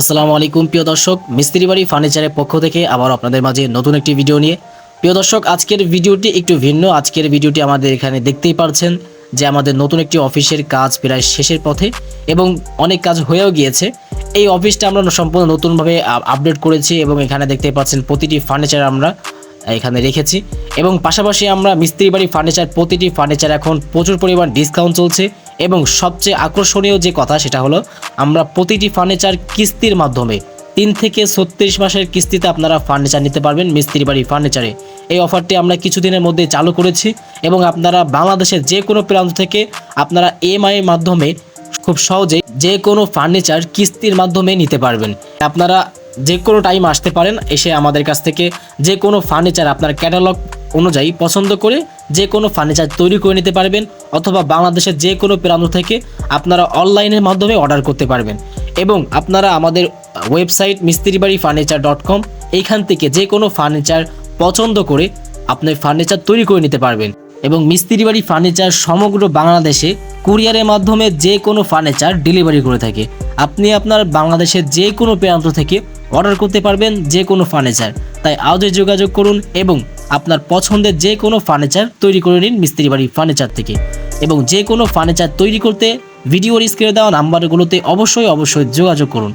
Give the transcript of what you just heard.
আসসালামু আলাইকুম, প্রিয় দর্শক। মিস্ত্রি বাড়ি ফার্নিচারের পক্ষ থেকে আবার আপনাদের মাঝে নতুন একটি ভিডিও নিয়ে। প্রিয় দর্শক, আজকের ভিডিওটি একটু ভিন্ন। আজকের ভিডিওটি আমাদের এখানে দেখতেই পারছেন যে আমাদের নতুন একটি অফিসের কাজ প্রায় শেষের পথে এবং অনেক কাজ হয়েও গিয়েছে। এই অফিসটা আমরা সম্পূর্ণ নতুনভাবে আপডেট করেছি এবং এখানে দেখতে পাচ্ছেন প্রতিটি ফার্নিচার আমরা এখানে রেখেছি। এবং পাশাপাশি আমরা মিস্ত্রি বাড়ি ফার্নিচার প্রতিটি ফার্নিচার এখন প্রচুর পরিমাণ ডিসকাউন্ট চলছে। এবং সবচেয়ে আকর্ষণীয় যে কথা সেটা হলো, আমরা প্রতিটি ফার্নিচার কিস্তির মাধ্যমে তিন থেকে ছত্রিশ মাসের কিস্তিতে আপনারা ফার্নিচার নিতে পারবেন মিস্ত্রি বাড়ি ফার্নিচারে এই অফারটি আমরা কিছুদিনের মধ্যে চালু করেছি এবং আপনারা বাংলাদেশের যে কোনো প্রান্ত থেকে আপনারা এমআই এর মাধ্যমে খুব সহজে যে কোনো ফার্নিচার কিস্তির মাধ্যমে নিতে পারবেন। আপনারা যে কোনো টাইম আসতে পারেন এসে আমাদের কাছ থেকে যে কোনো ফার্নিচার আপনার ক্যাটালগ অনুযায়ী পছন্দ করে যে কোনো ফার্নিচার তৈরি করে নিতে পারবেন অথবা বাংলাদেশের যে কোনো প্রান্ত থেকে আপনারা অনলাইনের মাধ্যমে অর্ডার করতে পারবেন। এবং আপনারা আমাদের website Mistribari furniture dot com এইখান থেকে যে কোনো ফার্নিচার পছন্দ করে আপনি ফার্নিচার তৈরি করে নিতে পারবেন। এবং মিস্ত্রি বাড়ি ফার্নিচার সমগ্র বাংলাদেশে কুরিয়ারের মাধ্যমে যে কোনো ফার্নিচার ডেলিভারি করে থাকে। আপনি আপনার বাংলাদেশের যে কোনো প্রান্ত থেকে অর্ডার করতে পারবেন যে কোনো ফার্নিচার তাই আজই যোগাযোগ করুন এবং আপনার পছন্দের যে কোনো ফার্নিচার তৈরি করে নিন মিস্ত্রি বাড়ির ফার্নিচার থেকে। এবং যে কোনো ফার্নিচার তৈরি করতে ভিডিওর স্ক্রিনে দেওয়া নাম্বারগুলোতে অবশ্যই অবশ্যই যোগাযোগ করুন।